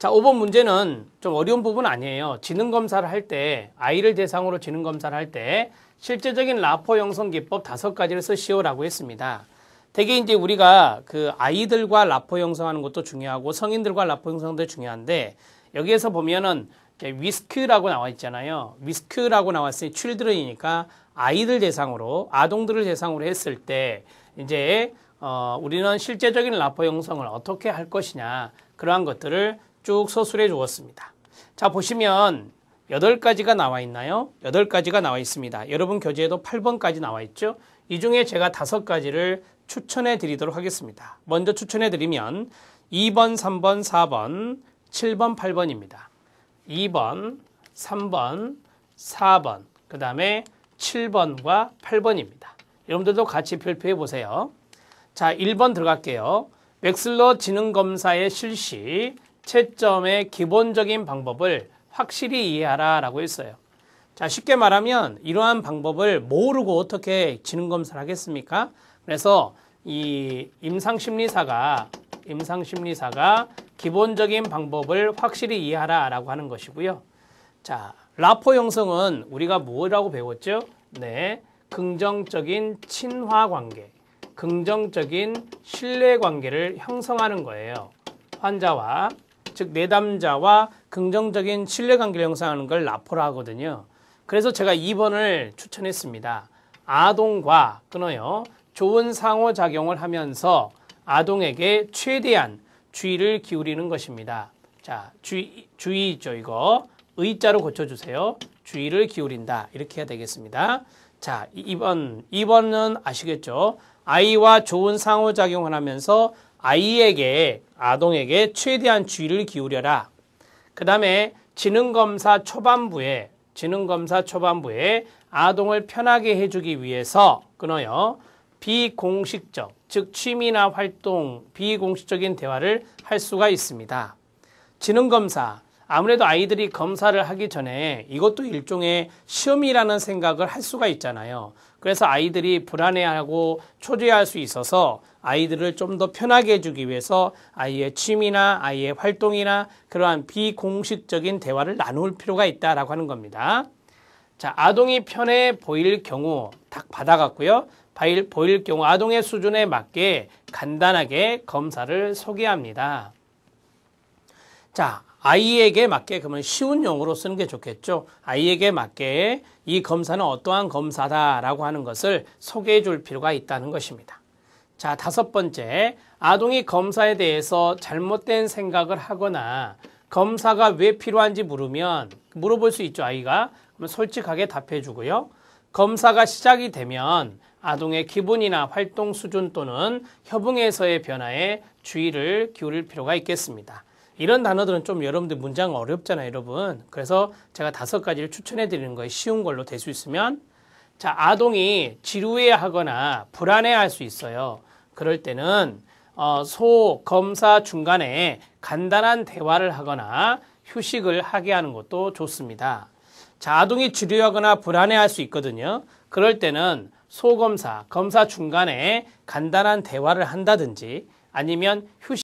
자, 5번 문제는 좀 어려운 부분 아니에요. 지능 검사를 할 때, 아이를 대상으로 지능 검사를 할 때, 실제적인 라포 형성 기법 다섯 가지를 쓰시오라고 했습니다. 되게 이제 우리가 그 아이들과 라포 형성하는 것도 중요하고 성인들과 라포 형성도 중요한데 여기에서 보면은 위스크라고 나와 있잖아요. 위스크라고 나왔으니 칠드런이니까 아이들 대상으로 아동들을 대상으로 했을 때 이제 어 우리는 실제적인 라포 형성을 어떻게 할 것이냐 그러한 것들을 쭉 서술해 주었습니다. 자 보시면 여덟 가지가 나와 있나요? 여덟 가지가 나와 있습니다. 여러분 교재에도 8번까지 나와 있죠. 이 중에 제가 다섯 가지를 추천해 드리도록 하겠습니다. 먼저 추천해 드리면 2번, 3번, 4번, 7번, 8번입니다. 2번, 3번, 4번, 그 다음에 7번과 8번입니다. 여러분들도 같이 별표해 보세요. 자, 1번 들어갈게요. 웩슬러 지능검사의 실시, 채점의 기본적인 방법을 확실히 이해하라 라고 했어요. 자, 쉽게 말하면 이러한 방법을 모르고 어떻게 지능검사를 하겠습니까? 그래서 이 임상심리사가, 임상심리사가 기본적인 방법을 확실히 이해하라 라고 하는 것이고요. 자, 라포 형성은 우리가 뭐라고 배웠죠? 네. 긍정적인 친화 관계, 긍정적인 신뢰 관계를 형성하는 거예요. 환자와 즉 내담자와 긍정적인 신뢰관계를 형성하는 걸 라포라 하거든요. 그래서 제가 2번을 추천했습니다. 아동과 끊어요. 좋은 상호작용을 하면서 아동에게 최대한 주의를 기울이는 것입니다. 자, 주의, 주의 있죠, 이거. 의자로 고쳐주세요. 주의를 기울인다. 이렇게 해야 되겠습니다. 자, 2번. 2번은 아시겠죠? 아이와 좋은 상호작용을 하면서 아이에게, 아동에게 최대한 주의를 기울여라. 그 다음에 지능검사 초반부에, 지능검사 초반부에 아동을 편하게 해주기 위해서 끊어요. 비공식적, 즉 취미나 활동, 비공식적인 대화를 할 수가 있습니다. 지능검사, 아무래도 아이들이 검사를 하기 전에 이것도 일종의 시험이라는 생각을 할 수가 있잖아요. 그래서 아이들이 불안해하고 초조해할 수 있어서 아이들을 좀 더 편하게 해주기 위해서 아이의 취미나 아이의 활동이나 그러한 비공식적인 대화를 나눌 필요가 있다라고 하는 겁니다. 자, 아동이 편해 보일 경우 딱 받아갔고요. 보일 경우 아동의 수준에 맞게 간단하게 검사를 소개합니다. 자, 아이에게 맞게 그러면 쉬운 용어로 쓰는 게 좋겠죠. 아이에게 맞게 이 검사는 어떠한 검사다라고 하는 것을 소개해 줄 필요가 있다는 것입니다. 자, 다섯 번째. 아동이 검사에 대해서 잘못된 생각을 하거나 검사가 왜 필요한지 물으면 물어볼 수 있죠, 아이가. 그러면 솔직하게 답해 주고요. 검사가 시작이 되면 아동의 기분이나 활동 수준 또는 협응에서의 변화에 주의를 기울일 필요가 있겠습니다. 이런 단어들은 좀 여러분들 문장 어렵잖아요, 여러분. 그래서 제가 다섯 가지를 추천해 드리는 거에 쉬운 걸로 될 수 있으면 자, 아동이 지루해 하거나 불안해 할 수 있어요. 그럴 때는 어, 소 검사 중간에 간단한 대화를 하거나 휴식을 하게 하는 것도 좋습니다. 자, 아동이 지루하거나 불안해 할 수 있거든요. 그럴 때는 소검사, 검사 중간에 간단한 대화를 한다든지 아니면 휴식